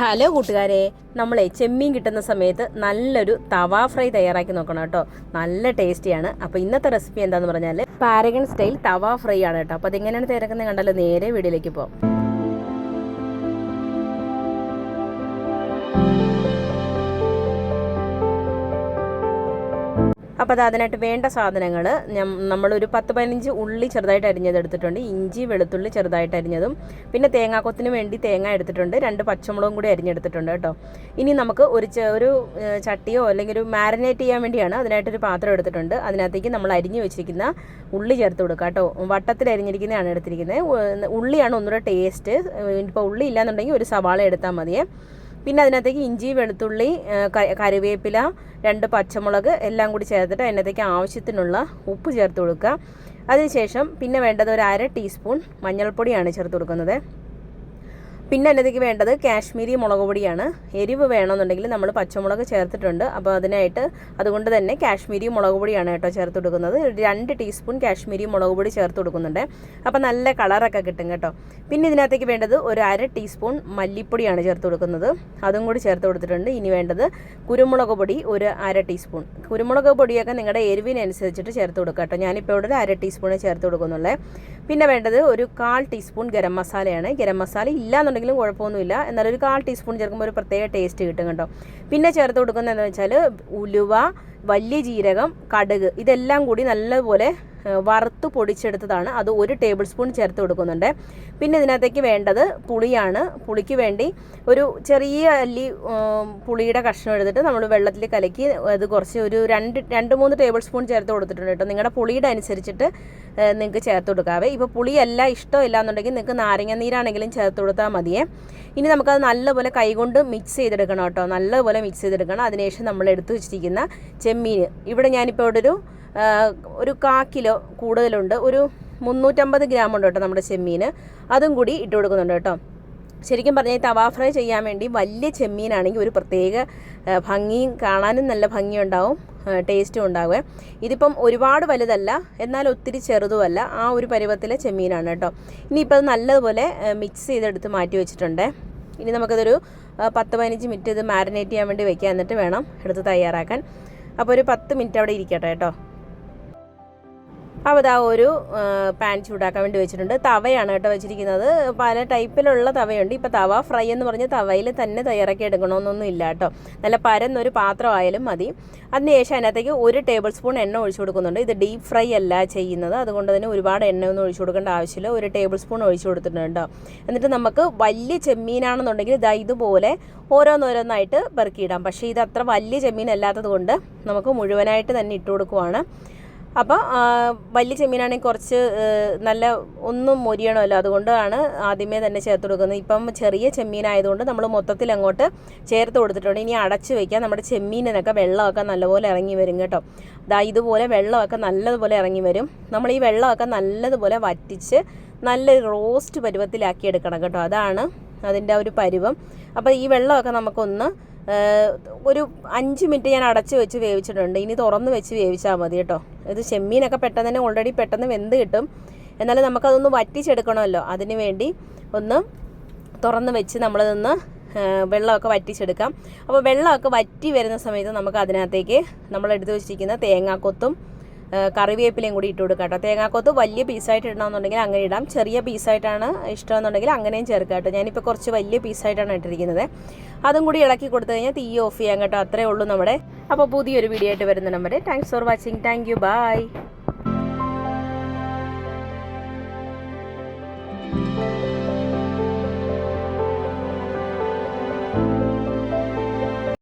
Hello കൂട്ടുകാരെ നമ്മളെ ചെമ്മീൻ കിട്ടുന്ന സമയത്ത് നല്ലൊരു തവ ഫ്രൈ തയ്യാറാക്കി നോക്കണം കേട്ടോ. നല്ല ടേസ്റ്റിയാണ്. അപ്പോൾ ഇന്നത്തെ റെസിപ്പി എന്താന്ന് പറഞ്ഞാൽ പാരഗൺ സ്റ്റൈൽ തവ ഫ്രൈ ആണ് കേട്ടോ. അപ്പോൾ അതെങ്ങനെയാണ് തയ്യാറാക്കുന്നത് കണ്ടല്ലോ നേരെ വീഡിയോയിലേക്ക് പോകാം അപ്പോൾ അത് അതിനായിട്ട് വേണ്ട സാധനങ്ങൾ നമ്മളൊരു പത്ത് പതിനഞ്ച് ഉള്ളി ചെറുതായിട്ട് അരിഞ്ഞത് എടുത്തിട്ടുണ്ട്. ഇഞ്ചി വെളുത്തുള്ളി ചെറുതായിട്ട് അരിഞ്ഞതും പിന്നെ തേങ്ങാക്കൊത്തിന് വേണ്ടി തേങ്ങ എടുത്തിട്ടുണ്ട്. രണ്ട് പച്ചമുളകും കൂടി അരിഞ്ഞെടുത്തിട്ടുണ്ട് കേട്ടോ. ഇനി നമുക്ക് ഒരു ഒരു ചട്ടിയോ അല്ലെങ്കിൽ ഒരു മാരിനേറ്റ് ചെയ്യാൻ വേണ്ടിയാണ് അതിനായിട്ടൊരു പാത്രം എടുത്തിട്ടുണ്ട്. അതിനകത്തേക്ക് നമ്മൾ അരിഞ്ഞു വെച്ചിരിക്കുന്ന ഉള്ളി ചേർത്ത് കൊടുക്കുക കേട്ടോ. വട്ടത്തിൽ അരിഞ്ഞിരിക്കുന്നതാണ് എടുത്തിരിക്കുന്നത്. ഉള്ളിയാണ് ഒന്നുകൂടെ ടേസ്റ്റ്. ഇപ്പോൾ ഉള്ളി ഇല്ലാന്നുണ്ടെങ്കിൽ ഒരു സവാള എടുത്താൽ മതിയേ. പിന്നെ അതിനകത്തേക്ക് ഇഞ്ചി വെളുത്തുള്ളി കറിവേപ്പില രണ്ട് പച്ചമുളക് എല്ലാം കൂടി ചേർത്തിട്ട് അതിനകത്തേക്ക് ആവശ്യത്തിനുള്ള ഉപ്പ് ചേർത്ത് കൊടുക്കുക. അതിനുശേഷം പിന്നെ വേണ്ടത് ഒരു അര ടീസ്പൂൺ മഞ്ഞൾപ്പൊടിയാണ് ചേർത്ത് കൊടുക്കുന്നത്. പിന്നെ എന്നതിക്ക് വേണ്ടത് കാശ്മീരി മുളക് പൊടിയാണ്. എരിവ് വേണമെന്നുണ്ടെങ്കിൽ നമ്മൾ പച്ചമുളക് ചേർത്തിട്ടുണ്ട്. അപ്പോൾ അതിനായിട്ട് അതുകൊണ്ട് തന്നെ കാശ്മീരി മുളക് പൊടിയാണ് കേട്ടോ ചേർത്ത് കൊടുക്കുന്നത്. രണ്ട് ടീസ്പൂൺ കാശ്മീരി മുളക് പൊടി ചേർത്ത് കൊടുക്കുന്നുണ്ട്. അപ്പോൾ നല്ല കളറൊക്കെ കിട്ടും കേട്ടോ. പിന്നെ ഇതിനകത്തേക്ക് വേണ്ടത് ഒരു അര ടീസ്പൂൺ മല്ലിപ്പൊടിയാണ് ചേർത്ത് കൊടുക്കുന്നത്. അതും കൂടി ചേർത്ത് കൊടുത്തിട്ടുണ്ട്. ഇനി വേണ്ടത് കുരുമുളക് പൊടി ഒരു അര ടീസ്പൂൺ. കുരുമുളക് പൊടിയൊക്കെ നിങ്ങളുടെ എരിവിനനുസരിച്ചിട്ട് ചേർത്ത് കൊടുക്കുക കേട്ടോ. ഞാനിപ്പോൾ ഇവിടെ ഒരു അര ടീസ്പൂൺ ചേർത്ത് കൊടുക്കുന്നുള്ളേ. പിന്നെ വേണ്ടത് ഒരു കാൽ ടീസ്പൂൺ ഗരം മസാലയാണ്. ഗരം മസാല ഇല്ലാന്നുണ്ടെങ്കിലും കുഴപ്പമൊന്നുമില്ല. എന്നാലും ഒരു കാൽ ടീസ്പൂൺ ചേർക്കുമ്പോൾ ഒരു പ്രത്യേക ടേസ്റ്റ് കിട്ടും കേട്ടോ. പിന്നെ ചേർത്ത് കൊടുക്കുന്നത് വെച്ചാൽ ഉലുവ വലിയ ജീരകം കടുക് ഇതെല്ലാം കൂടി നല്ലപോലെ വറുത്ത് പൊടിച്ചെടുത്തതാണ്. അത് ഒരു ടേബിൾ സ്പൂൺ ചേർത്ത് കൊടുക്കുന്നുണ്ട്. പിന്നെ ഇതിനകത്തേക്ക് വേണ്ടത് പുളിയാണ്. പുളിക്ക് വേണ്ടി ഒരു ചെറിയ അല്ലി പുളിയുടെ കഷ്ണം എടുത്തിട്ട് നമ്മൾ വെള്ളത്തിൽ കലക്കി അത് കുറച്ച് ഒരു രണ്ട് രണ്ട് മൂന്ന് ടേബിൾ സ്പൂൺ ചേർത്ത് കൊടുത്തിട്ടുണ്ട് കേട്ടോ. നിങ്ങളുടെ പുളിയുടെ അനുസരിച്ചിട്ട് നിങ്ങൾക്ക് ചേർത്ത് കൊടുക്കാവേ. ഇപ്പോൾ പുളിയല്ല ഇഷ്ടമില്ല എന്നുണ്ടെങ്കിൽ നിങ്ങൾക്ക് നാരങ്ങ നീരാണെങ്കിലും ചേർത്ത് കൊടുത്താൽ മതിയേ. ഇനി നമുക്കത് നല്ലപോലെ കൈകൊണ്ട് മിക്സ് ചെയ്തെടുക്കണം കേട്ടോ. നല്ലപോലെ മിക്സ് ചെയ്തെടുക്കണം. അതിനുശേഷം നമ്മൾ എടുത്തു വെച്ചിരിക്കുന്ന ചെമ്മീൻ ഇവിടെ ഞാനിപ്പോൾ ഇവിടെ ഒരു ഒരു കാ കിലോ കൂടുതലുണ്ട്. ഒരു മുന്നൂറ്റമ്പത് ഗ്രാം ഉണ്ട് കേട്ടോ നമ്മുടെ ചെമ്മീൻ അതും കൂടി ഇട്ട് കൊടുക്കുന്നുണ്ട് കേട്ടോ. ശരിക്കും പറഞ്ഞാൽ തവാ ഫ്രൈ ചെയ്യാൻ വേണ്ടി വലിയ ചെമ്മീനാണെങ്കിൽ ഒരു പ്രത്യേക ഭംഗിയും കാണാനും നല്ല ഭംഗിയുണ്ടാവും ടേസ്റ്റും ഉണ്ടാവുക. ഇതിപ്പം ഒരുപാട് വലുതല്ല എന്നാൽ ഒത്തിരി ചെറുതുമല്ല. ആ ഒരു പരുവത്തിലെ ചെമ്മീനാണ് കേട്ടോ. ഇനിയിപ്പോൾ അത് നല്ലതുപോലെ മിക്സ് ചെയ്തെടുത്ത് മാറ്റി വെച്ചിട്ടുണ്ട്. ഇനി നമുക്കതൊരു പത്ത് പതിനഞ്ച് മിനിറ്റ് ഇത് മാരിനേറ്റ് ചെയ്യാൻ വേണ്ടി വെക്കുക. എന്നിട്ട് വേണം എടുത്ത് തയ്യാറാക്കാൻ. അപ്പോൾ ഒരു പത്ത് മിനിറ്റ് അവിടെ ഇരിക്കട്ടെ കേട്ടോ. അപ്പോൾ ഇതാ ഒരു പാൻ ചൂടാക്കാൻ വേണ്ടി വെച്ചിട്ടുണ്ട്. തവയാണ് കേട്ടോ വെച്ചിരിക്കുന്നത്. പല ടൈപ്പിലുള്ള തവയുണ്ട്. ഇപ്പോൾ തവ ഫ്രൈ എന്ന് പറഞ്ഞ് തവയിൽ തന്നെ തയ്യാറാക്കി എടുക്കണമെന്നൊന്നും ഇല്ല കേട്ടോ. നല്ല പരന്നൊരു പാത്രമായാലും മതി. അതിനുശേഷം അതിനകത്തേക്ക് ഒരു ടേബിൾ സ്പൂൺ എണ്ണ ഒഴിച്ചു കൊടുക്കുന്നുണ്ട്. ഇത് ഡീപ്പ് ഫ്രൈ അല്ല ചെയ്യുന്നത്. അതുകൊണ്ട് തന്നെ ഒരുപാട് എണ്ണ ഒന്നും ഒഴിച്ചു കൊടുക്കേണ്ട ആവശ്യമില്ല. ഒരു ടേബിൾ സ്പൂൺ ഒഴിച്ചു കൊടുത്തിട്ടുണ്ട് എന്നിട്ട് നമുക്ക് വലിയ ചെമ്മീനാണെന്നുണ്ടെങ്കിൽ ഇതാ ഇതുപോലെ ഓരോന്നോരോന്നായിട്ട് പെറുക്കിയിടാം. പക്ഷേ ഇത് അത്ര വലിയ ചെമ്മീൻ അല്ലാത്തത് കൊണ്ട് നമുക്ക് മുഴുവനായിട്ട് തന്നെ ഇട്ട് കൊടുക്കുവാണ്. അപ്പോൾ വലിയ ചെമ്മീനാണെങ്കിൽ കുറച്ച് നല്ല ഒന്നും മൊരിയണമല്ലോ. അതുകൊണ്ടാണ് ആദ്യമേ തന്നെ ചേർത്ത് കൊടുക്കുന്നത്. ഇപ്പം ചെറിയ ചെമ്മീനായതുകൊണ്ട് നമ്മൾ മൊത്തത്തിൽ അങ്ങോട്ട് ചേർത്ത് കൊടുത്തിട്ടുണ്ട്. ഇനി അടച്ച് വയ്ക്കാം നമ്മുടെ ചെമ്മീനിനൊക്കെ വെള്ളമൊക്കെ നല്ലപോലെ ഇറങ്ങി വരും കേട്ടോ. ദാ ഇതുപോലെ വെള്ളമൊക്കെ നല്ലതുപോലെ ഇറങ്ങി വരും. നമ്മൾ ഈ വെള്ളമൊക്കെ നല്ലതുപോലെ വറ്റിച്ച് നല്ല റോസ്റ്റ് പരുവത്തിലാക്കി എടുക്കണം കേട്ടോ. അതാണ് അതിന്റെ ഒരു പരുവം. അപ്പോൾ ഈ വെള്ളമൊക്കെ നമുക്കൊന്ന് ഒരു അഞ്ച് മിനിറ്റ് ഞാൻ അടച്ച് വെച്ച് വേവിച്ചിട്ടുണ്ട്. ഇനി തുറന്ന് വെച്ച് വേവിച്ചാൽ മതി കേട്ടോ. ഇത് ചെമ്മീനൊക്കെ പെട്ടെന്ന് തന്നെ ഓൾറെഡി പെട്ടെന്ന് വെന്ത് കിട്ടും. എന്നാലും നമുക്കതൊന്ന് വറ്റിച്ചെടുക്കണമല്ലോ. അതിന് വേണ്ടി ഒന്ന് തുറന്ന് വെച്ച് നമ്മളതൊന്ന് വെള്ളമൊക്കെ വറ്റിച്ചെടുക്കാം. അപ്പോൾ വെള്ളമൊക്കെ വറ്റി വരുന്ന സമയത്ത് നമുക്ക് അതിനകത്തേക്ക് നമ്മൾ എടുത്തു വെച്ചിരിക്കുന്ന തേങ്ങാക്കൊത്തും കറിവേപ്പിലയും കൂടി ഇട്ട് കൊടുക്കാം കേട്ടോ തേങ്ങാക്കൊത്ത് വലിയ പീസായിട്ട് ഇടണമെന്നുണ്ടെങ്കിൽ അങ്ങനെ ഇടാം. ചെറിയ പീസായിട്ടാണ് ഇഷ്ടമെന്നുണ്ടെങ്കിൽ അങ്ങനെയും ചേർക്കാം കേട്ടോ. ഞാനിപ്പോൾ കുറച്ച് വലിയ പീസായിട്ടാണ് ഇട്ടിരിക്കുന്നത്. അതും കൂടി ഇളക്കി കൊടുത്തു കഴിഞ്ഞാൽ തീ ഓഫ് ചെയ്യാം കേട്ടോ. അത്രേ ഉള്ളൂ നമ്മുടെ. അപ്പോൾ പുതിയൊരു വീഡിയോ ആയിട്ട് വരുന്ന number thanks for watching thank you bye